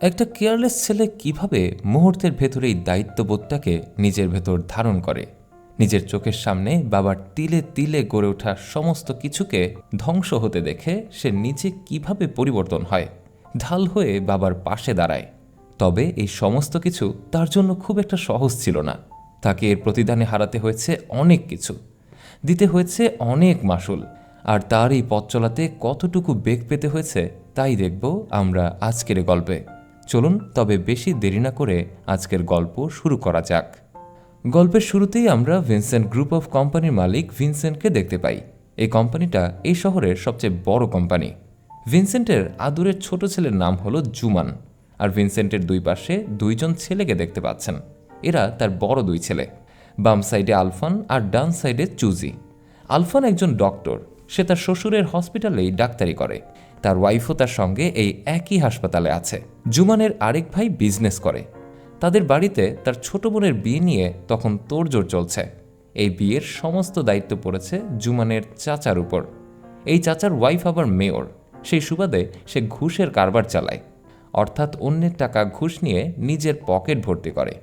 একটা কেয়ারলেস ছেলে কীভাবে মুহূর্তের ভেতরে এই দায়িত্ববোধটাকে নিজের ভেতর ধারণ করে? নিজের চোখের সামনে বাবার তিলে তিলে গড়ে ওঠা সমস্ত কিছুকে ধ্বংস হতে দেখে সে নিজে কীভাবে পরিবর্তন হয়, ঢাল হয়ে বাবার পাশে দাঁড়ায়। তবে এই সমস্ত কিছু তার জন্য খুব একটা সহজ ছিল না। তাকে এর প্রতিদানে হারাতে হয়েছে অনেক কিছু। দিতে হয়েছে অনেক মাসুল। আর তার এই পথ চলাতে কতটুকু বেগ পেতে হয়েছে, তাই দেখব আমরা আজকের গল্পে। চলুন তবে বেশি দেরি না করে আজকের গল্প শুরু করা যাক। গল্পের শুরুতেই আমরা ভিনসেন্ট গ্রুপ অফ কোম্পানির মালিক ভিনসেন্টকে দেখতে পাই। এই কোম্পানিটা এই শহরের সবচেয়ে বড় কোম্পানি। ভিনসেন্টের আদুরের ছোট ছেলের নাম হলো জুমান আর ভিনসেন্টের দুই পাশে দুইজন ছেলেকে দেখতে পাচ্ছেন। এরা তার বড় দুই ছেলে। বাম সাইডে আলফান আর ডান সাইডে চুজি। আলফান একজন ডক্টর। সে তার শ্বশুরের হসপিটালেই ডাক্তারি করে। তার ওয়াইফও তার সঙ্গে এই একই হাসপাতালে আছে। জুমানের আরেক ভাই বিজনেস করে। তাদের বাড়িতে তার ছোট বোনের বিয়ে নিয়ে তখন তোড়জোড় চলছে। এই বিয়ের সমস্ত দায়িত্ব পড়েছে জুমানের চাচার উপর। এই চাচার ওয়াইফ আবার মেয়র। সেই সুবাদে সে ঘুষের কারবার চালায়। অর্থাৎ অন্যের টাকা ঘুষ নিয়ে নিজের পকেট ভর্তি করে।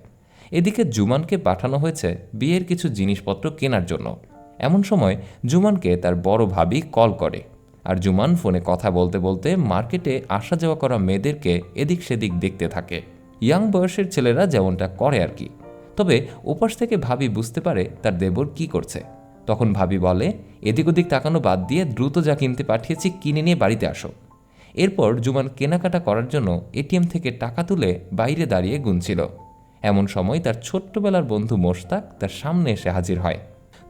এদিকে জুমানকে পাঠানো হয়েছে বিয়ের কিছু জিনিসপত্র কেনার জন্য। এমন সময় জুমানকে তার বড় ভাবি কল করে। আর জুমান ফোনে কথা বলতে বলতে মার্কেটে আসা যাওয়া করা মেয়েদেরকে এদিক সেদিক দেখতে থাকে। ইয়াং বয়সের ছেলেরা যেমনটা করে আর কি। তবে ওপাশ থেকে ভাবি বুঝতে পারে তার দেবর কি করছে। তখন ভাবি বলে, এদিক ওদিক তাকানো বাদ দিয়ে দ্রুত যা কিনতে পাঠিয়েছি কিনে নিয়ে বাড়িতে আসো। এরপর জুমান কেনাকাটা করার জন্য এটিএম থেকে টাকা তুলে বাইরে দাঁড়িয়ে গুনছিল। এমন সময় তার ছোট্টবেলার বন্ধু মোশতাক তার সামনে এসে হাজির হয়।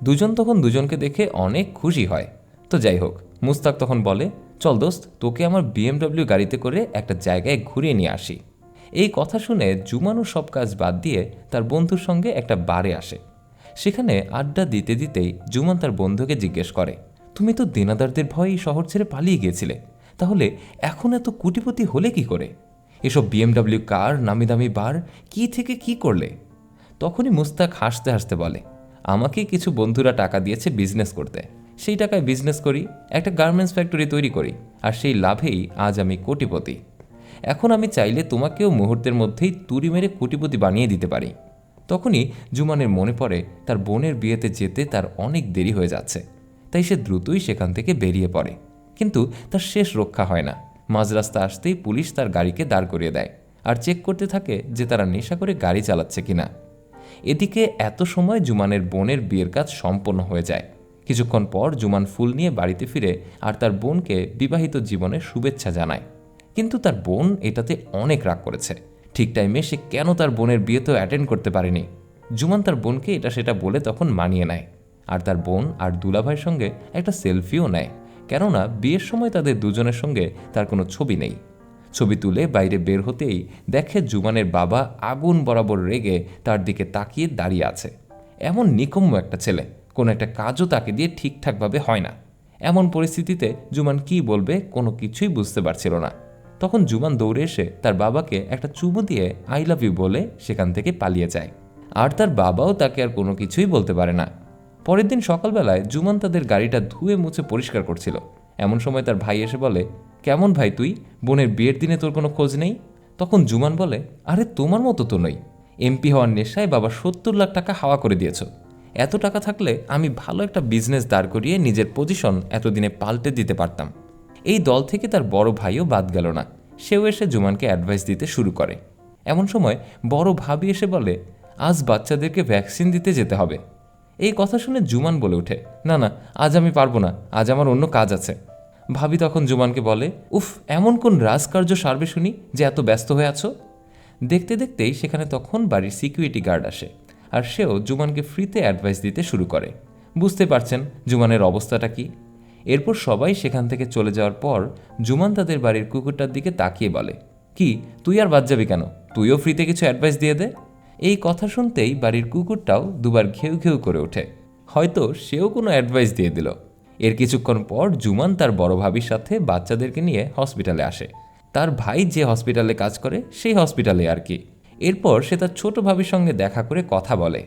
দুজন তখন দুজনকে দেখে অনেক খুশি হয়। তো যাই হোক মুস্তাক তখন বলে, চল দোস্ত, তোকে আমার বিএমডব্লিউ গাড়িতে করে একটা জায়গায় ঘুরিয়ে নিয়ে আসি। এই কথা শুনে জুমানও সব কাজ বাদ দিয়ে তার বন্ধুর সঙ্গে একটা বারে আসে। সেখানে আড্ডা দিতে দিতেই জুমান তার বন্ধুকে জিজ্ঞেস করে, তুমি তো দিনাদারদের ভয়ে শহর ছেড়ে পালিয়ে গিয়েছিলে, তাহলে এখন এত কুটিপতি হলে কি করে? এসব বিএমডব্লিউ কার নামি দামি বার, কি থেকে কি করলে? তখনই মুস্তাক হাসতে হাসতে বলে, আমাকে কিছু বন্ধুরা টাকা দিয়েছে বিজনেস করতে। সেই টাকায় বিজনেস করি, একটা গার্মেন্টস ফ্যাক্টরি তৈরি করি, আর সেই লাভেই আজ আমি কোটিপতি। এখন আমি চাইলে তোমাকেও মুহূর্তের মধ্যেই তুড়ি মেরে কোটিপতি বানিয়ে দিতে পারি। তখনই জুমানের মনে পড়ে, তার বোনের বিয়েতে যেতে তার অনেক দেরি হয়ে যাচ্ছে। তাই সে দ্রুতই সেখান থেকে বেরিয়ে পড়ে। কিন্তু তার শেষ রক্ষা হয় না। মাঝ রাস্তা আসতেই পুলিশ তার গাড়িকে দাঁড় করিয়ে দেয়, আর চেক করতে থাকে যে তারা নেশা করে গাড়ি চালাচ্ছে কিনা। এদিকে এত সময় জুমানের বোনের বিয়ের কাজ সম্পন্ন হয়ে যায়। কিছুক্ষণ পর জুমান ফুল নিয়ে বাড়িতে ফিরে আর তার বোনকে বিবাহিত জীবনে শুভেচ্ছা জানায়। কিন্তু তার বোন এটাতে অনেক রাগ করেছে। ঠিক টাইমে সে কেন তার বোনের বিয়েতেও অ্যাটেন্ড করতে পারেনি? জুমান তার বোনকে এটা সেটা বলে তখন মানিয়ে নেয়। আর তার বোন আর দুলাভাইয়ের সঙ্গে একটা সেলফিও নেয়। কেননা বিয়ের সময় তাদের দুজনের সঙ্গে তার কোনো ছবি নেই। ছবি তুলে বাইরে বের হতেই দেখে জুমানের বাবা আগুন বরাবর রেগে তার দিকে তাকিয়ে দাঁড়িয়ে আছে। এমন নিকম্য একটা ছেলে। কোনো একটা কাজও তাকে দিয়ে ঠিকঠাকভাবে হয় না। এমন পরিস্থিতিতে জুমান কি বলবে কোনো কিছুই বুঝতে পারছিল না। তখন জুমান দৌড়ে এসে তার বাবাকে একটা চুমু দিয়ে আই লাভ ইউ বলে সেখান থেকে পালিয়ে যায়। আর তার বাবাও তাকে আর কোনো কিছুই বলতে পারে না। পরের দিন সকালবেলায় জুমান তাদের গাড়িটা ধুয়ে মুছে পরিষ্কার করছিল। এমন সময় তার ভাই এসে বলে, কেমন ভাই তুই? বোনের বিয়ের দিনে তোর কোনো খোঁজ নেই? তখন জুমান বলে, আরে তোমার মতো তো নই। এমপি হওয়ার নেশায় বাবা সত্তর লাখ টাকা হাওয়া করে দিয়েছ। এত টাকা থাকলে আমি ভালো একটা বিজনেস দাঁড় করিয়ে নিজের পজিশন এতদিনে পাল্টে দিতে পারতাম। এই দল থেকে তার বড় ভাইও বাদ গেল না। সেও এসে জুমানকে অ্যাডভাইস দিতে শুরু করে। এমন সময় বড় ভাবি এসে বলে, আজ বাচ্চাদেরকে ভ্যাকসিন দিতে যেতে হবে। এই কথা শুনে জুমান বলে ওঠে, না না, আজ আমি পারব না, আজ আমার অন্য কাজ আছে। ভাবি তখন জুমানকে বলে, উফ, এমন কোন রাজকার্য সারবে শুনি যে এত ব্যস্ত হয়ে আছো? দেখতে দেখতেই সেখানে তখন বাড়ির সিকিউরিটি গার্ড আসে। আর সেও জুমানকে ফ্রিতে অ্যাডভাইস দিতে শুরু করে। বুঝতে পারছেন জুমানের অবস্থাটা কি? এরপর সবাই সেখান থেকে চলে যাওয়ার পর জুমান তাদের বাড়ির কুকুরটার দিকে তাকিয়ে বলে, কি, তুই আর বাদ যাবি কেন? তুইও ফ্রিতে কিছু অ্যাডভাইস দিয়ে দে? এই কথা শুনতেই বাড়ির কুকুরটাও দুবার ঘেউ ঘেউ করে ওঠে। হয়তো সেও কোনো অ্যাডভাইস দিয়ে দিল। এর কিছুক্ষণ পর জুমান তার বড় ভাবির সাথে বাচ্চাদেরকে নিয়ে হসপিটালে আসে। তার ভাই যে হসপিটালে কাজ করে, সেই হসপিটালে আর কি। এরপর সে তার ছোট ভাবির সঙ্গে দেখা করে কথা বলে।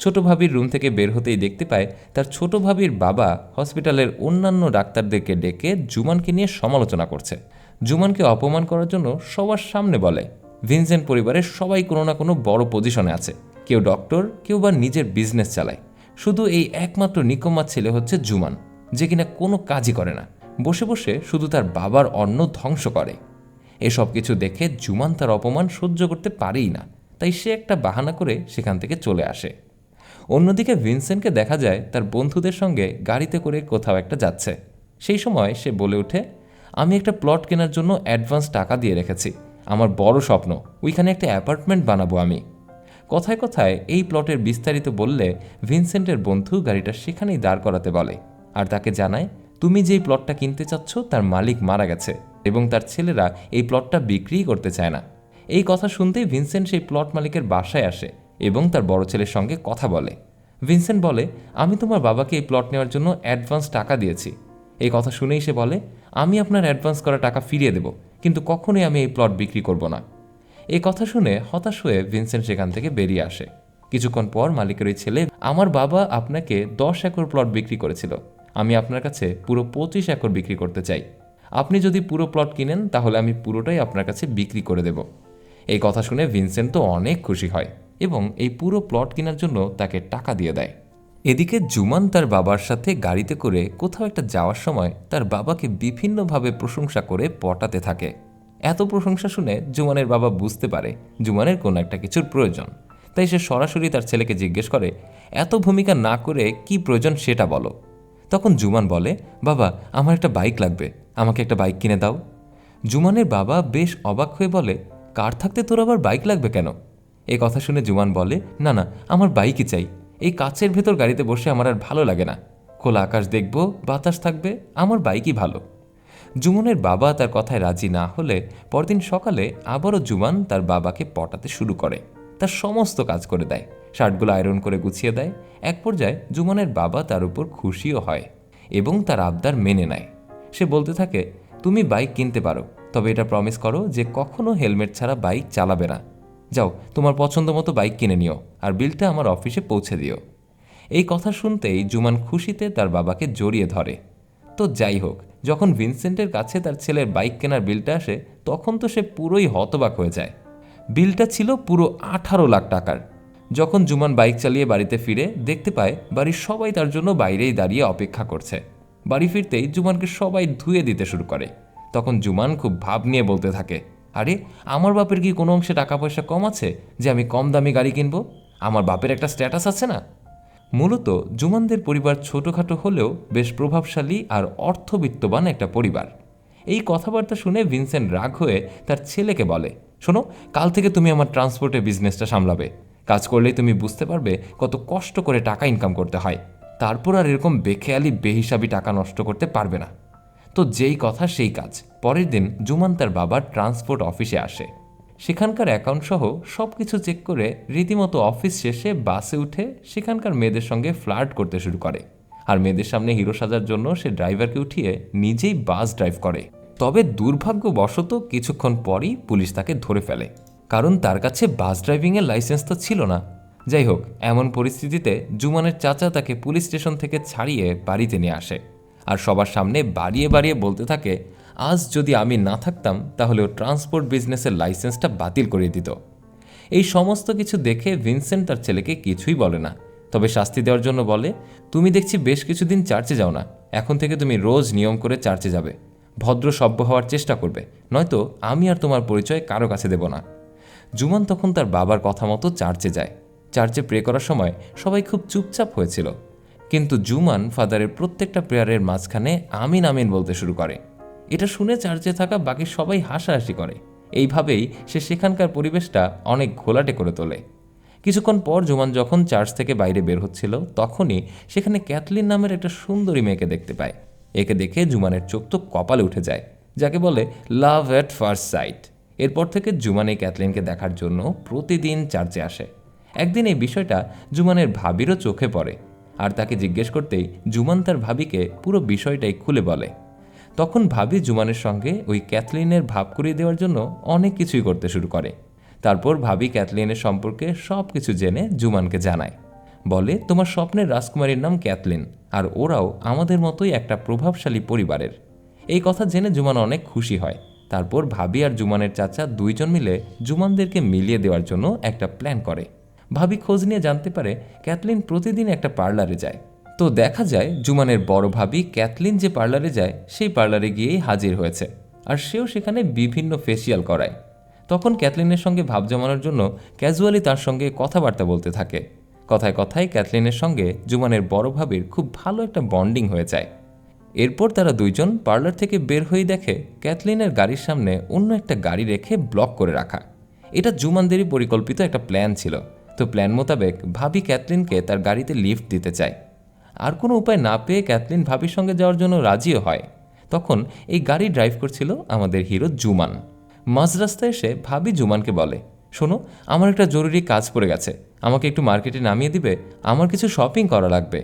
ছোট ভাবির রুম থেকে বের হতেই দেখতে পায়, তার ছোট ভাবির বাবা হসপিটালের অন্যান্য ডাক্তারদেরকে ডেকে জুমানকে নিয়ে সমালোচনা করছে। জুমানকে অপমান করার জন্য সবার সামনে বলে, ভিনসেন্ট পরিবারের সবাই কোনো না কোনো বড় পজিশনে আছে। কেউ ডক্টর, কেউ বা নিজের বিজনেস চালায়। শুধু এই একমাত্র নিকম্মা ছেলে হচ্ছে জুমান, যে কিনা কোনো কাজই করে না। বসে বসে শুধু তার বাবার অন্ন ধ্বংস করে। এসব কিছু দেখে জুমান তার অপমান সহ্য করতে পারেই না। তাই সে একটা বাহানা করে সেখান থেকে চলে আসে। অন্যদিকে ভিনসেন্টকে দেখা যায় তার বন্ধুদের সঙ্গে গাড়িতে করে কোথাও একটা যাচ্ছে। সেই সময় সে বলে ওঠে, আমি একটা প্লট কেনার জন্য অ্যাডভান্স টাকা দিয়ে রেখেছি। আমার বড় স্বপ্ন, ওইখানে একটা অ্যাপার্টমেন্ট বানাবো আমি। কথায় কথায় এই প্লটের বিস্তারিত বললে ভিনসেন্টের বন্ধু গাড়িটা সেখানেই দাঁড় করাতে বলে। আর তাকে জানায়, তুমি যেই প্লটটা কিনতে চাচ্ছ তার মালিক মারা গেছে। এবং তার ছেলেরা এই প্লটটা বিক্রিই করতে চায় না। এই কথা শুনতেই ভিনসেন্ট সেই প্লট মালিকের বাসায় আসে এবং তার বড় ছেলের সঙ্গে কথা বলে। ভিনসেন্ট বলে, আমি তোমার বাবাকে এই প্লট নেওয়ার জন্য অ্যাডভান্স টাকা দিয়েছি। এই কথা শুনেই সে বলে, আমি আপনার অ্যাডভান্স করা টাকা ফিরিয়ে দেব, কিন্তু কখনোই আমি এই প্লট বিক্রি করব না। এই কথা শুনে হতাশ হয়ে ভিনসেন্ট সেখান থেকে বেরিয়ে আসে। কিছুক্ষণ পর মালিকের ওই ছেলে, আমার বাবা আপনাকে দশ একর প্লট বিক্রি করেছিল। আমি আপনার কাছে পুরো পঁচিশ একর বিক্রি করতে চাই। আপনি যদি পুরো প্লট কিনেন, তাহলে আমি পুরোটাই আপনার কাছে বিক্রি করে দেব। এই কথা শুনে ভিনসেন্ট তো অনেক খুশি হয় এবং এই পুরো প্লট কেনার জন্য তাকে টাকা দিয়ে দেয়। এদিকে জুমান তার বাবার সাথে গাড়িতে করে কোথাও একটা যাওয়ার সময় তার বাবাকে বিভিন্নভাবে প্রশংসা করে পটাতে থাকে। এত প্রশংসা শুনে জুমানের বাবা বুঝতে পারে জুমানের কোনো একটা কিছুর প্রয়োজন। তাই সে সরাসরি তার ছেলেকে জিজ্ঞেস করে, এত ভূমিকা না করে কি প্রয়োজন সেটা বলো। তখন জুমান বলে, বাবা, আমার একটা বাইক লাগবে, আমাকে একটা বাইক কিনে দাও। জুমানের বাবা বেশ অবাক হয়ে বলে, কার থাকতে তোর আবার বাইক লাগবে কেন? এই কথা শুনে জুমান বলে, না না, আমার বাইকই চাই। এই কাছের ভেতর গাড়িতে বসে আমার আর ভালো লাগে না। খোলা আকাশ দেখব, বাতাস থাকবে, আমার বাইকই ভালো। জুমনের বাবা তার কথায় রাজি না হলে পরদিন সকালে আবারও জুমান তার বাবাকে পটাতে শুরু করে। তার সমস্ত কাজ করে দেয়। শার্টগুলো আয়রন করে গুছিয়ে দেয়। এক পর্যায়ে জুমনের বাবা তার উপর খুশিও হয় এবং তার আবদার মেনে নেয়। সে বলতে থাকে, তুমি বাইক কিনতে পারো, তবে এটা প্রমিস করো যে কখনো হেলমেট ছাড়া বাইক চালাবে না। যাও, তোমার পছন্দ মতো বাইক কিনে নিও আর বিলটা আমার অফিসে পৌঁছে দিও। এই কথা শুনতেই জুমান খুশিতে তার বাবাকে জড়িয়ে ধরে। তো যাই হোক, যখন ভিনসেন্টের কাছে তার ছেলের বাইক কেনার বিলটা আসে, তখন তো সে পুরোই হতবাক হয়ে যায়। বিলটা ছিল পুরো আঠারো লাখ টাকার। যখন জুমান বাইক চালিয়ে বাড়িতে ফিরে, দেখতে পায় বাড়ির সবাই তার জন্য বাইরেই দাঁড়িয়ে অপেক্ষা করছে। বাড়ি ফিরতেই জুমানকে সবাই ধুয়ে দিতে শুরু করে। তখন জুমান খুব ভাব নিয়ে বলতে থাকে, আরে, আমার বাপের কি কোনো অংশে টাকা পয়সা কম আছে যে আমি কম দামি গাড়ি কিনবো? আমার বাপের একটা স্ট্যাটাস আছে না? মূলত জুমানদের পরিবার ছোটোখাটো হলেও বেশ প্রভাবশালী আর অর্থবিত্তবান একটা পরিবার। এই কথাবার্তা শুনে ভিনসেন্ট রাগ হয়ে তার ছেলেকে বলে শোনো, কাল থেকে তুমি আমার ট্রান্সপোর্টের বিজনেসটা সামলাবে। কাজ করলেই তুমি বুঝতে পারবে কত কষ্ট করে টাকা ইনকাম করতে হয়। তারপর আর এরকম বেখেয়ালি, বেহিসাবি টাকা নষ্ট করতে পারবে না। তো যেই কথা, সেই কাজ। পরের দিন জুমান তার বাবার ট্রান্সপোর্ট অফিসে আসে। সেখানকার অ্যাকাউন্ট সহ সব কিছু চেক করে রীতিমতো অফিস শেষে বাসে উঠে সেখানকার মেয়েদের সঙ্গে ফ্লার্ট করতে শুরু করে। আর মেয়েদের সামনে হিরো সাজার জন্য সে ড্রাইভারকে উঠিয়ে নিজেই বাস ড্রাইভ করে। তবে দুর্ভাগ্যবশত কিছুক্ষণ পরই পুলিশ তাকে ধরে ফেলে। কারণ তার কাছে বাস ড্রাইভিংয়ের লাইসেন্স তো ছিল না। যাই হোক, এমন পরিস্থিতিতে জুমানের চাচা তাকে পুলিশ স্টেশন থেকে ছাড়িয়ে বাড়িতে নিয়ে আসে। আর সবার সামনে বাড়িয়ে বাড়িয়ে বলতে থাকে, আজ যদি আমি না থাকতাম, তাহলে ও ট্রান্সপোর্ট বিজনেসের লাইসেন্সটা বাতিল করিয়ে দিত। এই সমস্ত কিছু দেখে ভিনসেন্ট তার ছেলেকে কিছুই বলে না। তবে শাস্তি দেওয়ার জন্য বলে, তুমি দেখছি বেশ কিছুদিন চার্চে যাও না। এখন থেকে তুমি রোজ নিয়ম করে চার্চে যাবে। ভদ্র সভ্য হওয়ার চেষ্টা করবে। নয়তো আমি আর তোমার পরিচয় কারও কাছে দেব না। জুমান তখন তার বাবার কথা মতো চার্চে যায়। চার্চে প্রে করার সময় সবাই খুব চুপচাপ হয়েছিল। কিন্তু জুমান ফাদারের প্রত্যেকটা প্রেয়ারের মাঝখানে আমিন আমিন বলতে শুরু করে। এটা শুনে চার্চে থাকা বাকি সবাই হাসাহাসি করে। এইভাবেই সে সেখানকার পরিবেশটা অনেক ঘোলাটে করে তোলে। কিছুক্ষণ পর জুমান যখন চার্চ থেকে বাইরে বের হচ্ছিল, তখনই সেখানে ক্যাথলিন নামের একটা সুন্দরী মেয়েকে দেখতে পায়। একে দেখে জুমানের চোখ তো কপালে উঠে যায়, যাকে বলে লাভ অ্যাট ফার্স্ট সাইট। এরপর থেকে জুমান এই ক্যাথলিনকে দেখার জন্য প্রতিদিন চার্চে আসে। একদিন এই বিষয়টা জুমানের ভাবিরও চোখে পড়ে, আর তাকে জিজ্ঞেস করতেই জুমান তার ভাবিকে পুরো বিষয়টাই খুলে বলে। তখন ভাবি জুমানের সঙ্গে ওই ক্যাথলিনের ভাব করিয়ে দেওয়ার জন্য অনেক কিছুই করতে শুরু করে। তারপর ভাবি ক্যাথলিনের সম্পর্কে সব কিছু জেনে জুমানকে জানায়। বলে, তোমার স্বপ্নের রাজকুমারীর নাম ক্যাথলিন, আর ওরাও আমাদের মতোই একটা প্রভাবশালী পরিবারের। এই কথা জেনে জুমান অনেক খুশি হয়। তারপর ভাবি আর জুমানের চাচা দুইজন মিলে জুমানদেরকে মিলিয়ে দেওয়ার জন্য একটা প্ল্যান করে। ভাবি খোঁজ নিয়ে জানতে পারে, ক্যাথলিন প্রতিদিন একটা পার্লারে যায়। তো দেখা যায়, জুমানের বড় ভাবি ক্যাথলিন যে পার্লারে যায়, সেই পার্লারে গিয়েই হাজির হয়েছে, আর সেও সেখানে বিভিন্ন ফেসিয়াল করায়। তখন ক্যাথলিনের সঙ্গে ভাব জমানোর জন্য ক্যাজুয়ালি তার সঙ্গে কথাবার্তা বলতে থাকে। কথায় কথায় ক্যাথলিনের সঙ্গে জুমানের বড় ভাবির খুব ভালো একটা বন্ডিং হয়ে যায়। এরপর তারা দুইজন পার্লার থেকে বের হয়ে দেখে ক্যাথলিনের গাড়ির সামনে অন্য একটা গাড়ি রেখে ব্লক করে রাখা। এটা জুমানদেরই পরিকল্পিত একটা প্ল্যান ছিল। তো প্ল্যান মোতাবেক ভাবি ক্যাথলিনকে তার গাড়িতে লিফট দিতে চায়। আর কোনো উপায় না পেয়ে ক্যাথলিন ভাবির সঙ্গে যাওয়ার জন্য রাজিও হয়। তখন এই গাড়ি ড্রাইভ করছিল আমাদের হিরো জুমান। মাঝ রাস্তায় এসে ভাবি জুমানকে বলে, শোনো, আমার একটা জরুরি কাজ পড়ে গেছে। আমাকে একটু মার্কেটে নামিয়ে দিবে, আমার কিছু শপিং করা লাগবে।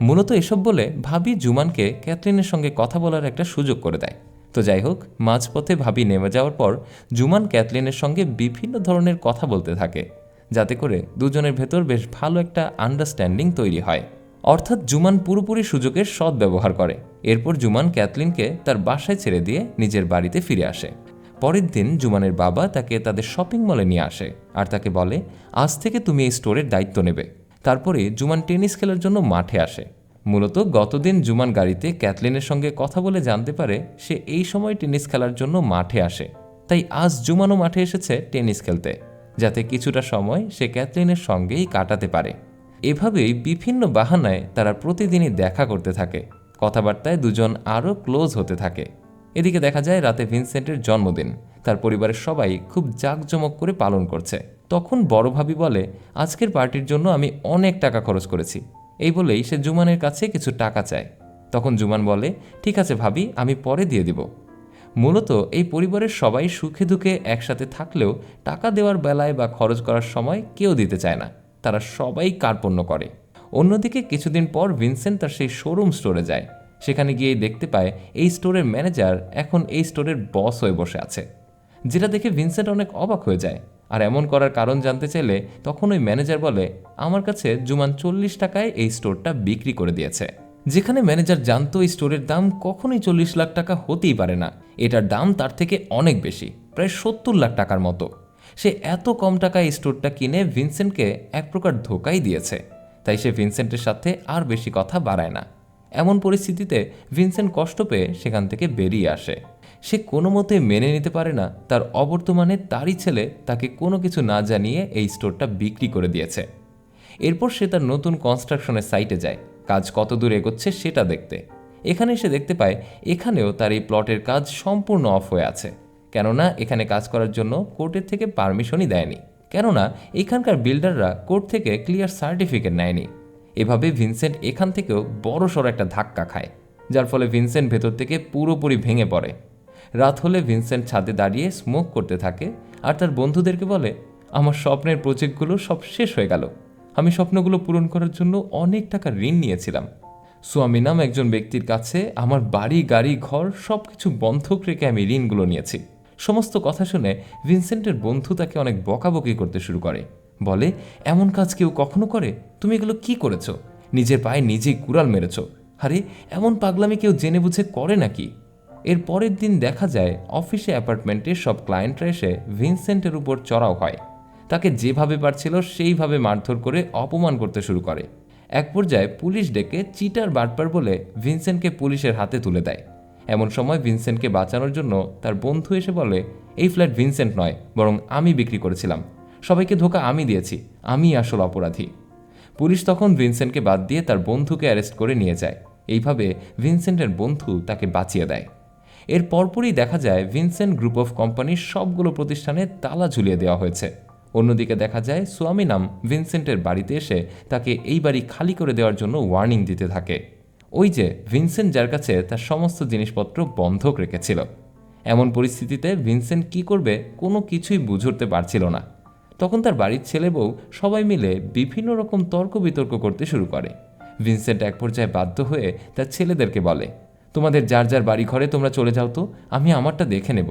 মূলত এসব বলে ভাবি জুমানকে ক্যাথলিনের সঙ্গে কথা বলার একটা সুযোগ করে দেয়। তো যাই হোক, মাঝপথে ভাবি নেমে যাওয়ার পর জুমান ক্যাথলিনের সঙ্গে বিভিন্ন ধরনের কথা বলতে থাকে, যাতে করে দুজনের ভেতর বেশ ভালো একটা আন্ডারস্ট্যান্ডিং তৈরি হয়। অর্থাৎ জুমান পুরোপুরি সুযোগের সদ্ব্যবহার করে। এরপর জুমান ক্যাথলিনকে তার বাসায় ছেড়ে দিয়ে নিজের বাড়িতে ফিরে আসে। পরের দিন জুমানের বাবা তাকে তাদের শপিং মলে নিয়ে আসে আর তাকে বলে, আজ থেকে তুমি এই স্টোরের দায়িত্ব নেবে। তারপরে জুমান টেনিস খেলার জন্য মাঠে আসে। মূলত গতদিন জুমান গাড়িতে ক্যাথলিনের সঙ্গে কথা বলে জানতে পারে, সে এই সময় টেনিস খেলার জন্য মাঠে আসে। তাই আজ জুমানও মাঠে এসেছে টেনিস খেলতে, যাতে কিছুটা সময় সে ক্যাথলিনের সঙ্গেই কাটাতে পারে। এভাবেই বিভিন্ন বাহানায় তারা প্রতিদিনই দেখা করতে থাকে। কথাবার্তায় দুজন আরও ক্লোজ হতে থাকে। এদিকে দেখা যায় রাতে ভিনসেন্টের জন্মদিন। তার পরিবারের সবাই খুব জাঁকজমক করে পালন করছে। তখন বড় ভাবি বলে, আজকের পার্টির জন্য আমি অনেক টাকা খরচ করেছি। এই বলেই সে জুমানের কাছে কিছু টাকা চায়। তখন জুমান বলে, ঠিক আছে ভাবি, আমি পরে দিয়ে দিব। মূলত এই পরিবারের সবাই সুখে দুঃখে একসাথে থাকলেও টাকা দেওয়ার বেলায় বা খরচ করার সময় কেউ দিতে চায় না। তারা সবাই কার্পণ্য করে। অন্যদিকে কিছুদিন পর ভিনসেন্ট তার সেই শোরুম স্টোরে যায়। সেখানে গিয়ে দেখতে পায় এই স্টোরের ম্যানেজার এখন এই স্টোরের বস হয়ে বসে আছে। যেটা দেখে ভিনসেন্ট অনেক অবাক হয়ে যায়। আর এমন করার কারণ জানতে চাইলে তখন ওই ম্যানেজার বলে, আমার কাছে জুমান চল্লিশ টাকায় এই স্টোরটা বিক্রি করে দিয়েছে। যেখানে ম্যানেজার জানতো এই স্টোরের দাম কখনোই চল্লিশ লাখ টাকা হতেই পারে না। এটার দাম তার থেকে অনেক বেশি, প্রায় সত্তর লাখ টাকার মতো। সে এত কম টাকায় স্টোরটা কিনে ভিনসেন্টকে এক প্রকার ধোকাই দিয়েছে। তাই সে ভিনসেন্টের সাথে আর বেশি কথা বাড়ায় না। এমন পরিস্থিতিতে ভিনসেন্ট কষ্ট পেয়ে সেখান থেকে বেরিয়ে আসে। সে কোনো মতে মেনে নিতে পারে না, তার অবর্তমানে তারই ছেলে তাকে কোনো কিছু না জানিয়ে এই স্টোরটা বিক্রি করে দিয়েছে। এরপর সে তার নতুন কনস্ট্রাকশনের সাইটে যায়, কাজ কত দূর এগোচ্ছে সেটা দেখতে। এখানে সে দেখতে পায়, এখানেও তার এই প্লটের কাজ সম্পূর্ণ অফ হয়ে আছে। কেননা, এখানে কাজ করার জন্য কোর্টের থেকে পারমিশনই দেয়নি। কেননা, এখানকার বিল্ডাররা কোর্ট থেকে ক্লিয়ার সার্টিফিকেট নেয়নি। এভাবে ভিনসেন্ট এখান থেকেও বড় সড় একটা ধাক্কা খায়, যার ফলে ভিনসেন্ট ভেতর থেকে পুরোপুরি ভেঙে পড়ে। রাত হলে ভিনসেন্ট ছাদে দাঁড়িয়ে স্মোক করতে থাকে আর তার বন্ধুদেরকে বলে, আমার স্বপ্নের প্রজেক্টগুলো সব শেষ হয়ে গেল। আমি স্বপ্নগুলো পূরণ করার জন্য অনেক টাকা ঋণ নিয়েছিলাম। সোয়ামী নাম একজন ব্যক্তির কাছে আমার বাড়ি, গাড়ি, ঘর সব কিছু বন্ধক রেখে আমি ঋণগুলো নিয়েছি। সমস্ত কথা শুনে ভিনসেন্টের বন্ধু তাকে অনেক বকাবকি করতে শুরু করে। বলে, এমন কাজ কেউ কখনো করে? তুমি এগুলো কি করেছ? নিজের পায়ে নিজেই কুড়াল মেরেছ। আরে, এমন পাগলামি কেউ জেনে বুঝে করে নাকি? এর পরের দিন দেখা যায়, অফিসে অ্যাপার্টমেন্টে সব ক্লায়েন্টরা এসে ভিনসেন্টের উপর চড়াও হয়। তাকে যেভাবে পারছিল, সেইভাবে মারধর করে অপমান করতে শুরু করে। এক পর্যায়ে পুলিশ ডেকে চিটার বাটপার বলে ভিনসেন্টকে পুলিশের হাতে তুলে দেয়। এমন সময় ভিনসেন্টকে বাঁচানোর জন্য তার বন্ধু এসে বলে, এই ফ্ল্যাট ভিনসেন্ট নয়, বরং আমি বিক্রি করেছিলাম। সবাইকে ধোকা আমি দিয়েছি আমি আসল অপরাধী। পুলিশ তখন ভিনসেন্টকে বাদ দিয়ে তার বন্ধুকে অ্যারেস্ট করে নিয়ে যায়। এইভাবে ভিনসেন্টের বন্ধু তাকে বাঁচিয়ে দেয়। এর পরপরই দেখা যায় ভিনসেন্ট গ্রুপ অফ কোম্পানির সবগুলো প্রতিষ্ঠানে তালা ঝুলিয়ে দেওয়া হয়েছে। অন্যদিকে দেখা যায় সোয়ামী নাম ভিনসেন্টের বাড়িতে এসে তাকে এই বাড়ি খালি করে দেওয়ার জন্য ওয়ার্নিং দিতে থাকে। ওই যে ভিনসেন্ট যার কাছে তার সমস্ত জিনিসপত্র বন্ধক রেখেছিল। এমন পরিস্থিতিতে ভিনসেন্ট কি করবে কোনো কিছুই বুঝতে পারছিল না। তখন তার বাড়ির ছেলে বউ সবাই মিলে বিভিন্ন রকম তর্ক বিতর্ক করতে শুরু করে। ভিনসেন্ট এক পর্যায়ে বাধ্য হয়ে তার ছেলেদেরকে বলে, তোমাদের যার যার বাড়ি ঘরে তোমরা চলে যাও তো, আমি আমারটা দেখে নেব।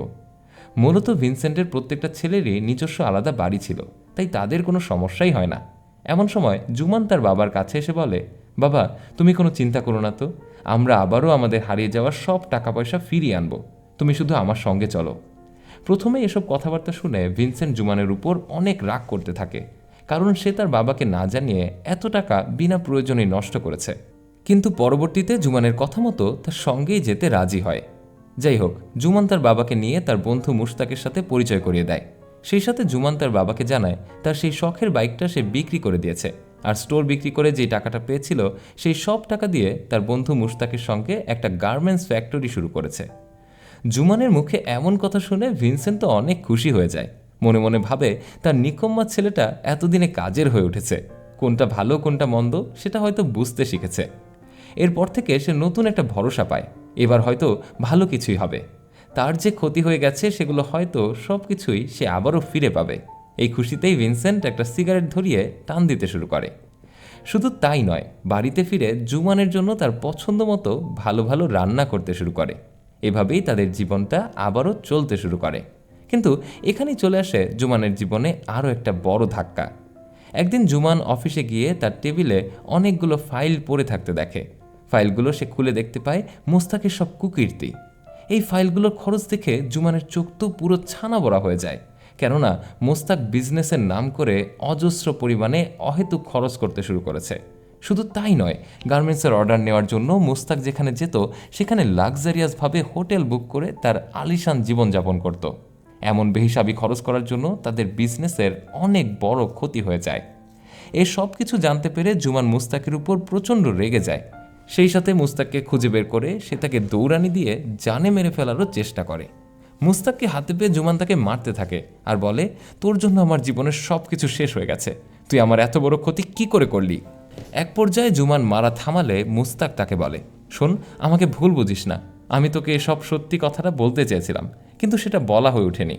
মূলত ভিনসেন্টের প্রত্যেকটা ছেলেরই নিজস্ব আলাদা বাড়ি ছিল, তাই তাদের কোনো সমস্যাই হয় না। এমন সময় জুমান তার বাবার কাছে এসে বলে, বাবা, তুমি কোনো চিন্তা করো না তো, আমরা আবারও আমাদের হারিয়ে যাওয়া সব টাকা পয়সা ফিরিয়ে আনব। তুমি শুধু আমার সঙ্গে চলো। প্রথমে এসব কথাবার্তা শুনে ভিনসেন্ট জুমানের উপর অনেক রাগ করতে থাকে, কারণ সে তার বাবাকে না জানিয়ে এত টাকা বিনা প্রয়োজনে নষ্ট করেছে। কিন্তু পরবর্তীতে জুমানের কথা মতো তার সঙ্গেই যেতে রাজি হয়। যাই হোক, জুমান তার বাবাকে নিয়ে তার বন্ধু মুশতাকের সাথে পরিচয় করিয়ে দেয়। সেই সাথে জুমান তার বাবাকে জানায় তার সেই শখের বাইকটা সে বিক্রি করে দিয়েছে, আর স্টোর বিক্রি করে যে টাকাটা পেয়েছিল, সেই সব টাকা দিয়ে তার বন্ধু মুশতাকের সঙ্গে একটা গার্মেন্টস ফ্যাক্টরি শুরু করেছে। জুমানের মুখে এমন কথা শুনে ভিনসেন্ট তো অনেক খুশি হয়ে যায়। মনে মনে ভাবে, তার নিকম্মা ছেলেটা এতদিনে কাজের হয়ে উঠেছে। কোনটা ভালো, কোনটা মন্দ, সেটা হয়তো বুঝতে শিখেছে। এরপর থেকে সে নতুন একটা ভরসা পায়। এবার হয়তো ভালো কিছুই হবে। তার যে ক্ষতি হয়ে গেছে, সেগুলো হয়তো সব কিছুই সে আবারও ফিরে পাবে। এই খুশিতেই ভিনসেন্ট একটা সিগারেট ধরিয়ে টান দিতে শুরু করে। শুধু তাই নয়, বাড়িতে ফিরে জুমানের জন্য তার পছন্দ মতো ভালো ভালো রান্না করতে শুরু করে। এভাবেই তাদের জীবনটা আবারও চলতে শুরু করে। কিন্তু এখানেই চলে আসে জুমানের জীবনে আরও একটা বড় ধাক্কা। একদিন জুমান অফিসে গিয়ে তার টেবিলে অনেকগুলো ফাইল পড়ে থাকতে দেখে। ফাইলগুলো সে খুলে দেখতে পায় মোস্তাকের সব কুকীর্তি। এই ফাইলগুলোর খরচ দেখে জুমানের চোখ তো পুরো ছানা বড়া হয়ে যায়। কেননা মোস্তাক বিজনেসের নাম করে অজস্র পরিমাণে অহেতুক খরচ করতে শুরু করেছে। শুধু তাই নয় গার্মেন্টসের অর্ডার নেওয়ার জন্য মোস্তাক যেখানে যেত, সেখানে লাক্সারিয়াসভাবে হোটেল বুক করে তার আলিশান জীবনযাপন করত। এমন বেহিসাবি খরচ করার জন্য তাদের বিজনেসের অনেক বড় ক্ষতি হয়ে যায়। এই সব কিছু জানতে পেরে জুমান মুস্তাকের উপর প্রচণ্ড রেগে যায়। সেই সাথে মুস্তাককে খুঁজে বের করে সে তাকে দৌড়ানি দিয়ে জানে মেরে ফেলারও চেষ্টা করে। মুস্তাককে হাতে পেয়ে জুমান তাকে মারতে থাকে আর বলে, তোর জন্য আমার জীবনের সব কিছু শেষ হয়ে গেছে। তুই আমার এত বড় ক্ষতি কি করে করলি? এক পর্যায়ে জুমান মারা থামালে মুস্তাক তাকে বলে, শোন, আমাকে ভুল বুঝিস না। আমি তোকে এসব সত্যি কথাটা বলতে চেয়েছিলাম, কিন্তু সেটা বলা হয়ে ওঠেনি।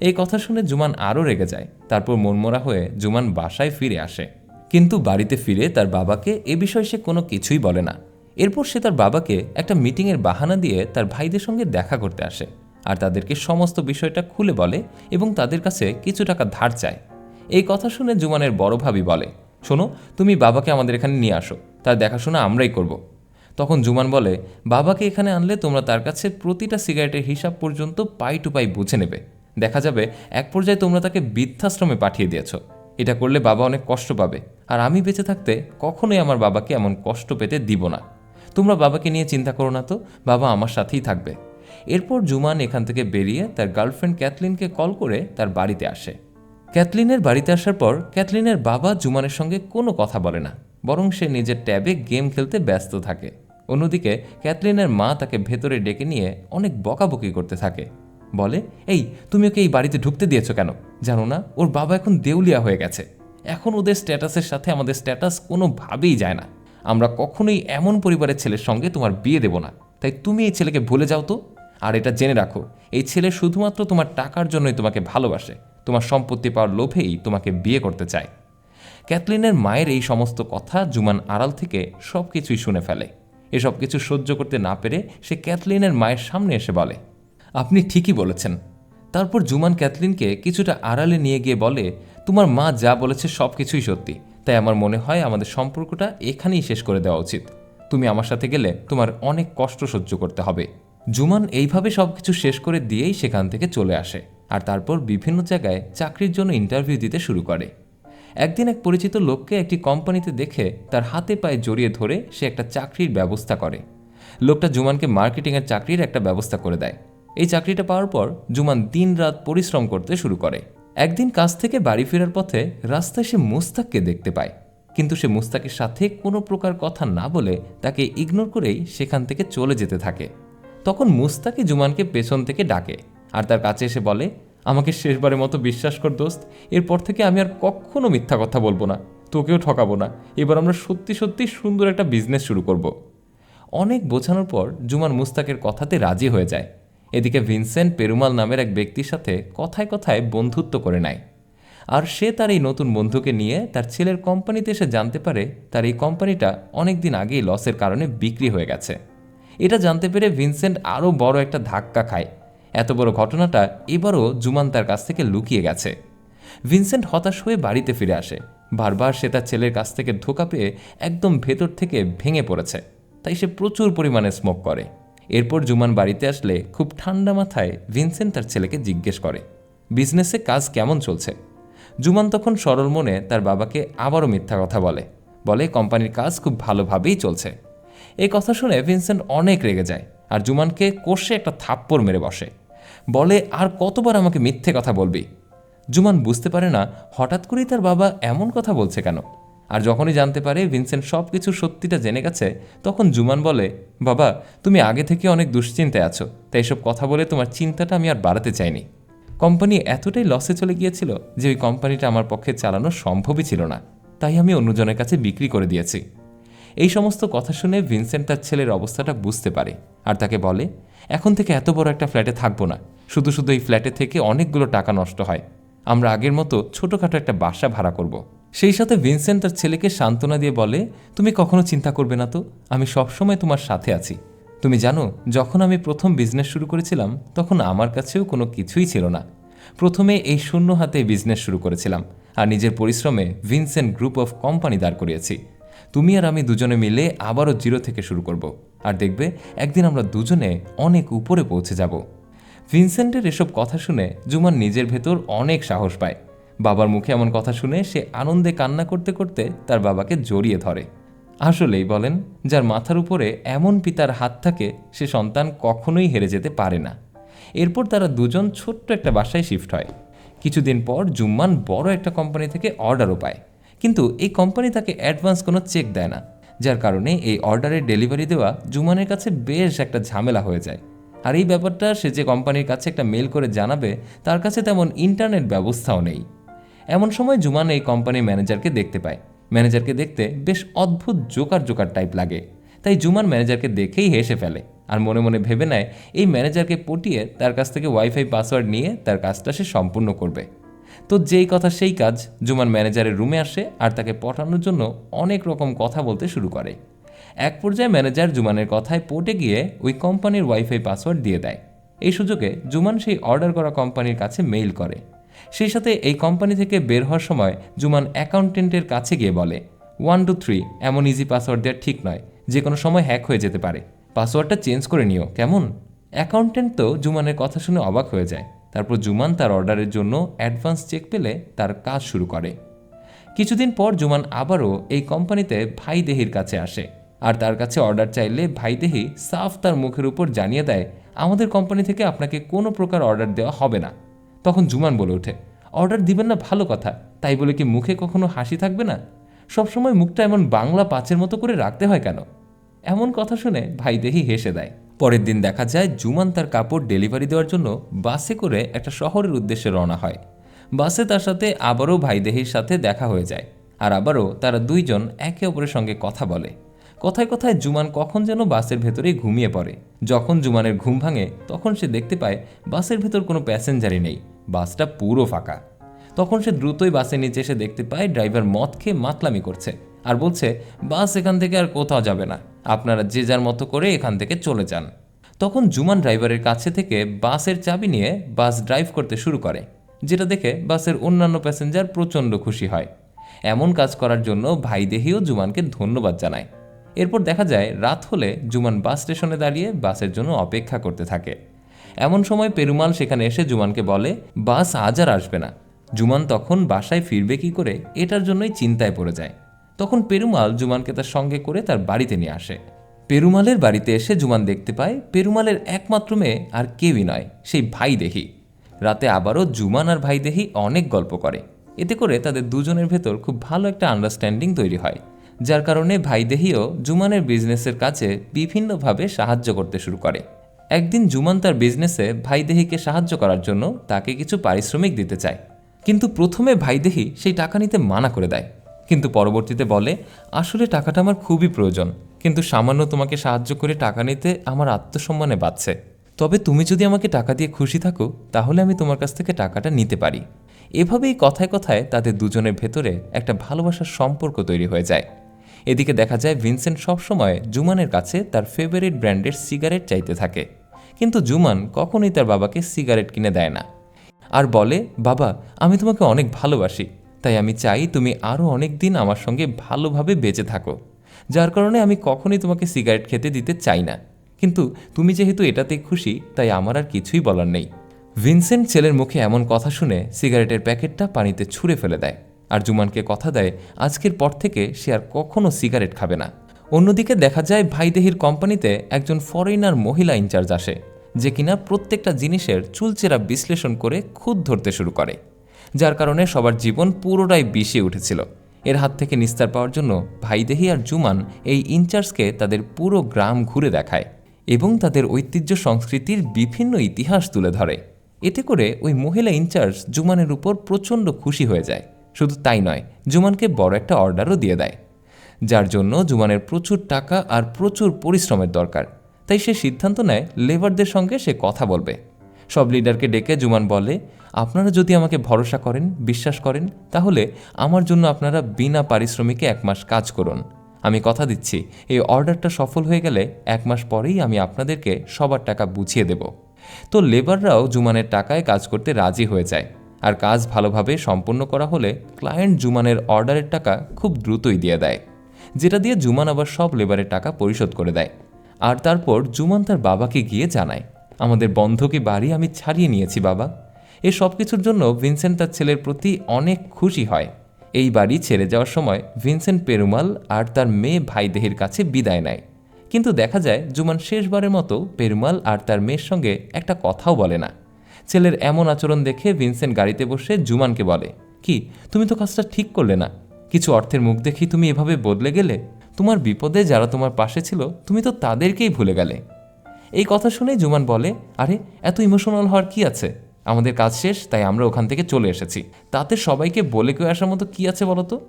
এই কথা শুনে জুমান আরও রেগে যায়, তারপর মনমরা হয়ে জুমান বাসায় ফিরে আসে। কিন্তু বাড়িতে ফিরে তার বাবাকে এ বিষয়ে সে কোনো কিছুই বলে না। এরপর সে তার বাবাকে একটা মিটিংয়ের বাহানা দিয়ে তার ভাইদের সঙ্গে দেখা করতে আসে আর তাদেরকে সমস্ত বিষয়টা খুলে বলে এবং তাদের কাছে কিছু টাকা ধার চায়। এই কথা শুনে জুমানের বড় ভাবি বলে শোনো, তুমি বাবাকে আমাদের এখানে নিয়ে আসো, তার দেখাশোনা আমরাই করব। তখন জুমান বলে, বাবাকে এখানে আনলে তোমরা তার কাছে প্রতিটা সিগারেটের হিসাব পর্যন্ত পাই টু পাই বুঝে নেবে। দেখা যাবে, এক পর্যায়ে তোমরা তাকে বৃদ্ধাশ্রমে পাঠিয়ে দিয়েছ। এটা করলে বাবা অনেক কষ্ট পাবে। আর আমি বেঁচে থাকতে কখনোই আমার বাবাকে এমন কষ্ট পেতে দিব না। তোমরা বাবাকে নিয়ে চিন্তা করো না তো, বাবা আমার সাথেই থাকবে। এরপর জুমান এখান থেকে বেরিয়ে তার গার্লফ্রেন্ড ক্যাথলিনকে কল করে তার বাড়িতে আসে। ক্যাথলিনের বাড়িতে আসার পর ক্যাথলিনের বাবা জুমানের সঙ্গে কোনো কথা বলে না, বরং সে নিজের ট্যাবে গেম খেলতে ব্যস্ত থাকে। অন্যদিকে ক্যাথলিনের মা তাকে ভেতরে ডেকে নিয়ে অনেক বকাবকি করতে থাকে। বলে, এই, তুমি ওকে এই বাড়িতে ঢুকতে দিয়েছ কেন? জানো না, ওর বাবা এখন দেউলিয়া হয়ে গেছে। এখন ওদের স্ট্যাটাসের সাথে আমাদের স্ট্যাটাস কোনোভাবেই যায় না। আমরা কখনোই এমন পরিবারের ছেলের সঙ্গে তোমার বিয়ে দেব না। তাই তুমি এই ছেলেকে ভুলে যাও তো। আর এটা জেনে রাখো, এই ছেলে শুধুমাত্র তোমার টাকার জন্যই তোমাকে ভালোবাসে। তোমার সম্পত্তি পাওয়ার লোভেই তোমাকে বিয়ে করতে চায়। ক্যাথলিনের মায়ের এই সমস্ত কথা জুমান আড়াল থেকে সব কিছুই শুনে ফেলে। এসব কিছু সহ্য করতে না পেরে সে ক্যাথলিনের মায়ের সামনে এসে বলে, আপনি ঠিকই বলেছেন। তারপর জুমান ক্যাথলিনকে কিছুটা আড়ালে নিয়ে গিয়ে বলে, তোমার মা যা বলেছে সব কিছুই সত্যি। তাই আমার মনে হয় আমাদের সম্পর্কটা এখানেই শেষ করে দেওয়া উচিত। তুমি আমার সাথে গেলে তোমার অনেক কষ্ট সহ্য করতে হবে। জুমান এইভাবে সব কিছু শেষ করে দিয়েই সেখান থেকে চলে আসে। আর তারপর বিভিন্ন জায়গায় চাকরির জন্য ইন্টারভিউ দিতে শুরু করে। একদিন এক পরিচিত লোককে একটি কোম্পানিতে দেখে তার হাতে পায়ে জড়িয়ে ধরে সে একটা চাকরির ব্যবস্থা করে। লোকটা জুমানকে মার্কেটিংয়ের চাকরির একটা ব্যবস্থা করে দেয়। এই চাকরিটা পাওয়ার পর জুমান দিন রাত পরিশ্রম করতে শুরু করে। একদিন কাজ থেকে বাড়ি ফেরার পথে রাস্তায় সে মুস্তাককে দেখতে পায়। কিন্তু সে মুস্তাকের সাথে কোনো প্রকার কথা না বলে তাকে ইগনোর করেই সেখান থেকে চলে যেতে থাকে। তখন মুস্তাকি জুমানকে পেছন থেকে ডাকে। আর তার কাছে এসে বলে, আমাকে শেষবারের মতো বিশ্বাস কর দোস্ত, এরপর থেকে আমি আর কখনো মিথ্যা কথা বলব না, তোকেও ঠকাবো না। এবার আমরা সত্যি সত্যি সুন্দর একটা বিজনেস শুরু করব। অনেক বোঝানোর পর জুমান মুস্তাকের কথাতে রাজি হয়ে যায়। এদিকে ভিনসেন্ট পেরুমাল নামের এক ব্যক্তির সাথে কথায় কথায় বন্ধুত্ব করে নেয়। আর সে তার এই নতুন বন্ধুকে নিয়ে তার ছেলের কোম্পানিতে এসে জানতে পারে তার এই কোম্পানিটা অনেক দিন আগেই লসের কারণে বিক্রি হয়ে গেছে। এটা জানতে পেরে ভিনসেন্ট আরও বড় একটা ধাক্কা খায়। এত বড় ঘটনাটা এবারও জুমান তার কাছ থেকে লুকিয়ে গেছে। ভিনসেন্ট হতাশ হয়ে বাড়িতে ফিরে আসে। বারবার সে তার ছেলের কাছ থেকে ধোকা পেয়ে একদম ভেতর থেকে ভেঙে পড়েছে। তাই সে প্রচুর পরিমাণে স্মোক করে। এরপর জুমান বাড়িতে আসলে খুব ঠান্ডা মাথায় ভিনসেন্ট তার ছেলেকে জিজ্ঞেস করে, বিজনেসে কাজ কেমন চলছে? জুমান তখন সরল মনে তার বাবাকে আবারও মিথ্যা কথা বলে। বলে, কোম্পানির কাজ খুব ভালোভাবেই চলছে। এই কথা শুনে ভিনসেন্ট অনেক রেগে যায়। আর জুমানকে কষে একটা থাপ্পড় মেরে বসে। বলে, আর কতবার আমাকে মিথ্যে কথা বলবি? জুমান বুঝতে পারে না হঠাৎ করেই তার বাবা এমন কথা বলছে কেন। আর যখনই জানতে পারে ভিনসেন্ট সব কিছু সত্যিটা জেনে গেছে, তখন জুমান বলে, বাবা, তুমি আগে থেকে অনেক দুশ্চিন্তায় আছো, তাই এসব কথা বলে তোমার চিন্তাটা আমি আর বাড়াতে চাইনি। কোম্পানি এতটাই লসে চলে গিয়েছিল যে ওই কোম্পানিটা আমার পক্ষে চালানো সম্ভবই ছিল না। তাই আমি অন্যজনের কাছে বিক্রি করে দিয়েছি। এই সমস্ত কথা শুনে ভিনসেন্ট তার ছেলের অবস্থাটা বুঝতে পারে আর তাকে বলে, এখন থেকে এত বড় একটা ফ্ল্যাটে থাকব না। শুধু শুধু এই ফ্ল্যাটে থেকে অনেকগুলো টাকা নষ্ট হয়। আমরা আগের মতো ছোটোখাটো একটা বাসা ভাড়া করব। সেই সাথে ভিনসেন্ট তার ছেলেকে সান্ত্বনা দিয়ে বলে, তুমি কখনো চিন্তা করবে না তো, আমি সবসময় তোমার সাথে আছি। তুমি জানো, যখন আমি প্রথম বিজনেস শুরু করেছিলাম, তখন আমার কাছেও কোনো কিছুই ছিল না। প্রথমে এই শূন্য হাতে বিজনেস শুরু করেছিলাম, আর নিজের পরিশ্রমে ভিনসেন্ট গ্রুপ অফ কোম্পানি দাঁড় করিয়েছি। তুমি আর আমি দুজনে মিলে আবারও জিরো থেকে শুরু করব। আর দেখবে, একদিন আমরা দুজনে অনেক উপরে পৌঁছে যাব। ভিনসেন্টের এসব কথা শুনে জুমান নিজের ভেতর অনেক সাহস পায়। বাবার মুখে এমন কথা শুনে সে আনন্দে কান্না করতে করতে তার বাবাকে জড়িয়ে ধরে। আসলেই বলেন, যার মাথার উপরে এমন পিতার হাত থাকে, সে সন্তান কখনোই হেরে যেতে পারে না। এরপর তারা দুজন ছোট্ট একটা বাসায় শিফট হয়। কিছুদিন পর জুম্মান বড় একটা কোম্পানি থেকে অর্ডারও পায়। কিন্তু এই কোম্পানি তাকে অ্যাডভান্স কোনো চেক দেয় না, যার কারণে এই অর্ডারের ডেলিভারি দেওয়া জুমানের কাছে বেশ একটা ঝামেলা হয়ে যায়। আর এই ব্যাপারটা সে যে কোম্পানির কাছে একটা মেল করে জানাবে, তার কাছে তেমন ইন্টারনেট ব্যবস্থাও নেই। এমন সময় জুমান এই কোম্পানির ম্যানেজারকে দেখতে পায়। ম্যানেজারকে দেখতে বেশ অদ্ভুত জোকার জোকার টাইপ লাগে। তাই জুমান ম্যানেজারকে দেখেই হেসে ফেলে আর মনে মনে ভেবে নেয়, এই ম্যানেজারকে পটিয়ে তার কাছ থেকে ওয়াইফাই পাসওয়ার্ড নিয়ে তার কাজটা সে সম্পূর্ণ করবে। তো যেই কথা সেই কাজ জুমান ম্যানেজারের রুমে আসে আর তাকে পটানোর জন্য অনেক রকম কথা বলতে শুরু করে। এক পর্যায়ে ম্যানেজার জুমানের কথায় পটে গিয়ে ওই কোম্পানির ওয়াইফাই পাসওয়ার্ড দিয়ে দেয়। এই সুযোগে জুমান সেই অর্ডার করা কোম্পানির কাছে মেইল করে। সেই সাথে এই কোম্পানি থেকে বের হওয়ার সময় জুমান অ্যাকাউন্টেন্টের কাছে গিয়ে বলে, ওয়ান, টু, থ্রি, এমন ইজি পাসওয়ার্ড দেওয়া ঠিক নয়। যে কোনো সময় হ্যাক হয়ে যেতে পারে। পাসওয়ার্ডটা চেঞ্জ করে নিও, কেমন? অ্যাকাউন্টেন্ট তো জুমানের কথা শুনে অবাক হয়ে যায়। তারপর জুমান তার অর্ডারের জন্য অ্যাডভান্স চেক পেলে তার কাজ শুরু করে। কিছুদিন পর জুমান আবারও এই কোম্পানিতে ভাই দেহির কাছে আসে আর তার কাছে অর্ডার চাইলে ভাই দেহি সাফ তার মুখের উপর জানিয়ে দেয়, আমাদের কোম্পানি থেকে আপনাকে কোনো প্রকার অর্ডার দেওয়া হবে না। তখন জুমান বলে ওঠে, অর্ডার দিবেন না ভালো কথা, তাই বলে কি মুখে কখনো হাসি থাকবে না? সবসময় মুখটা এমন বাংলা পাঁচের মতো করে রাখতে হয় কেন? এমন কথা শুনে ভাই দেহি হেসে দেয়। পরের দিন দেখা যায় জুমান তার কাপড় ডেলিভারি দেওয়ার জন্য বাসে করে একটা শহরের উদ্দেশ্যে রওনা হয়। বাসে তার সাথে আবারও ভাইদেহির সাথে দেখা হয়ে যায় আর আবারও তারা দুইজন একে অপরের সঙ্গে কথা বলে। কথায় কথায় জুমান কখন যেন বাসের ভেতরেই ঘুমিয়ে পড়ে। যখন জুমানের ঘুম ভাঙে, তখন সে দেখতে পায় বাসের ভেতর কোনো প্যাসেঞ্জারই নেই। বাসটা পুরো ফাঁকা। তখন সে দ্রুতই বাসের নিচে এসে দেখতে পায় ড্রাইভার মদ খেয়ে মাতলামি করছে আর বলছে, বাস এখান থেকে আর কোথাও যাবে না। আপনারা যে যার মতো করে এখান থেকে চলে যান। তখন জুমান ড্রাইভারের কাছে থেকে বাসের চাবি নিয়ে বাস ড্রাইভ করতে শুরু করে, যেটা দেখে বাসের অন্যান্য প্যাসেঞ্জার প্রচণ্ড খুশি হয়। এমন কাজ করার জন্য ভাইদেহিও জুমানকে ধন্যবাদ জানায়। এরপর দেখা যায়, রাত হলে জুমান বাস স্টেশনে দাঁড়িয়ে বাসের জন্য অপেক্ষা করতে থাকে। এমন সময় পেরুমাল সেখানে এসে জুমানকে বলে, বাস আজ আর আসবে না। জুমান তখন বাসায় ফিরবে কি করে, এটার জন্যই চিন্তায় পড়ে যায়। তখন পেরুমাল জুমানকে তার সঙ্গে করে তার বাড়িতে নিয়ে আসে। পেরুমালের বাড়িতে এসে জুমান দেখতে পায়, পেরুমালের একমাত্র মেয়ে আর কেউই নয়, সেই ভাই দেহি। রাতে আবারও জুমান আর ভাই দেহি অনেক গল্প করে। এতে করে তাদের দুজনের ভেতর খুব ভালো একটা আন্ডারস্ট্যান্ডিং তৈরি হয়। যার কারণে ভাইদেহিও জুমানের বিজনেসের কাছে বিভিন্নভাবে সাহায্য করতে শুরু করে। একদিন জুমান তার বিজনেসে ভাইদেহিকে সাহায্য করার জন্য তাকে কিছু পারিশ্রমিক দিতে চায়। কিন্তু প্রথমে ভাইদেহি সেই টাকা নিতে মানা করে দেয়। কিন্তু পরবর্তীতে বলে, আসলে টাকাটা আমার খুবই প্রয়োজন, কিন্তু সামান্য তোমাকে সাহায্য করে টাকা নিতে আমার আত্মসম্মানে বাঁচছে। তবে তুমি যদি আমাকে টাকা দিয়ে খুশি থাকো, তাহলে আমি তোমার কাছ থেকে টাকাটা নিতে পারি। এভাবেই কথায় কথায় তাদের দুজনের ভেতরে একটা ভালোবাসার সম্পর্ক তৈরি হয়ে যায়। এদিকে দেখা যায় ভিনসেন্ট সবসময় জুমানের কাছে তার ফেভারিট ব্র্যান্ডের সিগারেট চাইতে থাকে। কিন্তু জুমান কখনোই তার বাবাকে সিগারেট কিনে দেয় না। আর বলে, বাবা, আমি তোমাকে অনেক ভালোবাসি তাই আমি চাই তুমি আরও অনেক দিন আমার সঙ্গে ভালোভাবে বেঁচে থাকো। যার কারণে আমি কখনই তোমাকে সিগারেট খেতে দিতে চাই না। কিন্তু তুমি যেহেতু এটাতেই খুশি, তাই আমার আর কিছুই বলার নেই। ভিনসেন্ট ছেলের মুখে এমন কথা শুনে সিগারেটের প্যাকেটটা পানিতে ছুঁড়ে ফেলে দেয়। আর জুমানকে কথা দেয়, আজকের পর থেকে সে আর কখনো সিগারেট খাবে না। অন্যদিকে দেখা যায়, ভাইদেহির কোম্পানিতে একজন ফরেনার মহিলা ইনচার্জ আসে, যে কিনা প্রত্যেকটা জিনিসের চুলচেরা বিশ্লেষণ করে খুদ ধরতে শুরু করে। যার কারণে সবার জীবন পুরোটাই বিষিয়ে উঠেছিল। এর হাত থেকে নিস্তার পাওয়ার জন্য ভাইদেহি আর জুমান এই ইনচার্জকে তাদের পুরো গ্রাম ঘুরে দেখায় এবং তাদের ঐতিহ্য সংস্কৃতির বিভিন্ন ইতিহাস তুলে ধরে। এতে করে ওই মহিলা ইনচার্জ জুমানের উপর প্রচণ্ড খুশি হয়ে যায়। শুধু তাই নয়, জুমানকে বড় একটা অর্ডারও দিয়ে দেয়। যার জন্য জুমানের প্রচুর টাকা আর প্রচুর পরিশ্রমের দরকার। তাই সে সিদ্ধান্ত নেয় লেবারদের সঙ্গে সে কথা বলবে। সব লিডারকে ডেকে জুমান বলে, আপনারা যদি আমাকে ভরসা করেন, বিশ্বাস করেন, তাহলে আমার জন্য আপনারা বিনা পারিশ্রমিকে এক মাস কাজ করুন। আমি কথা দিচ্ছি, এই অর্ডারটা সফল হয়ে গেলে এক মাস পরেই আমি আপনাদেরকে সবার টাকা বুঝিয়ে দেব। তো লেবাররাও জুমানের টাকায় কাজ করতে রাজি হয়ে যায়, আর কাজ ভালোভাবে সম্পন্ন করা হলে ক্লায়েন্ট জুমানের অর্ডারের টাকা খুব দ্রুতই দিয়ে দেয়, যেটা দিয়ে জুমান আবার সব লেবারের টাকা পরিশোধ করে দেয়। আর তারপর জুমান তার বাবাকে গিয়ে জানায় আমাদের বন্ধকি বাড়ি আমি ছাড়িয়ে নিয়েছি, বাবা। এই সব কিছুর জন্য ভিনসেন্ট তার ছেলের প্রতি অনেক খুশি হয়। এই বাড়ি ছেড়ে যাওয়ার সময় ভিনসেন্ট পেরুমাল আর তার মেয়ে ভাইদেহির কাছে বিদায় নেয়। কিন্তু দেখা যায়, জুমান শেষবারের মতো পেরুমাল আর তার মেয়ের সঙ্গে একটা কথাও বলে না। ছেলের এমন আচরণ দেখে ভিনসেন্ট গাড়িতে বসে জুমানকে বলে, কি, তুমি তো কাজটা ঠিক করলে না? কিছু অর্থের মুখ দেখি তুমি এভাবে বদলে গেলে? তোমার বিপদে যারা তোমার পাশে ছিল, তুমি তো তাদেরকেই ভুলে গেলে। এই কথা শুনে জুমান বলে, আরে, এত ইমোশনাল হওয়ার কি আছে? আমাদের কাজ শেষ, তাই আমরা ওখান থেকে চলে এসেছি। তাতে সবাইকে বলে কেউ আসার মতো কি আছে বলতো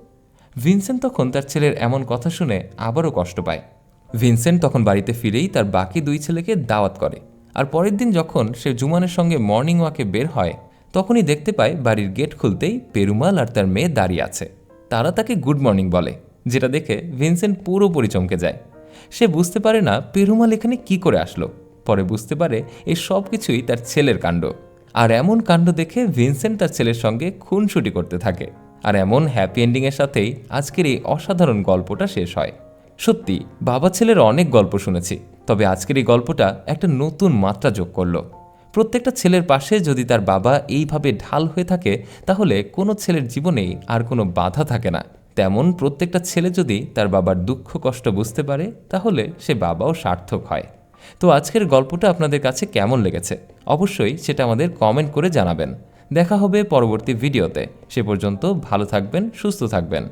ভিনসেন্ট তখন তার ছেলের এমন কথা শুনে আবারও কষ্ট পায়। ভিনসেন্ট তখন বাড়িতে ফিরেই তার বাকি দুই ছেলেকে দাওয়াত করে। আর পরের দিন যখন সে জুমানের সঙ্গে মর্নিং ওয়াকে বের হয়, তখনই দেখতে পায় বাড়ির গেট খুলতেই পেরুমাল আর তার মেয়ে দাঁড়িয়ে আছে। তারা তাকে গুড মর্নিং বলে, যেটা দেখে ভিনসেন্ট পুরোপুরি চমকে যায়। সে বুঝতে পারে না পেরুমাল এখানে কি করে আসলো। পরে বুঝতে পারে এই সব কিছুই তার ছেলের কাণ্ড। আর এমন কাণ্ড দেখে ভিনসেন্ট তার ছেলের সঙ্গে খুনসুটি করতে থাকে। আর এমন হ্যাপি এন্ডিংয়ের সাথেই আজকের এই অসাধারণ গল্পটা শেষ হয়। সত্যি, বাবা ছেলের অনেক গল্প শুনেছি, তবে আজকের এই গল্পটা একটা নতুন মাত্রা যোগ করল। প্রত্যেকটা ছেলের পাশে যদি তার বাবা এইভাবে ঢাল হয়ে থাকে, তাহলে কোনো ছেলের জীবনেই আর কোনো বাধা থাকে না। তেমন প্রত্যেকটা ছেলে যদি তার বাবার দুঃখ, কষ্ট বুঝতে পারে, তাহলে সে বাবাও সার্থক হয়। তো আজকের গল্পটা আপনাদের কাছে কেমন লেগেছে? অবশ্যই সেটা আমাদের কমেন্ট করে জানাবেন। দেখা হবে পরবর্তী ভিডিওতে। সে পর্যন্ত ভালো থাকবেন, সুস্থ থাকবেন।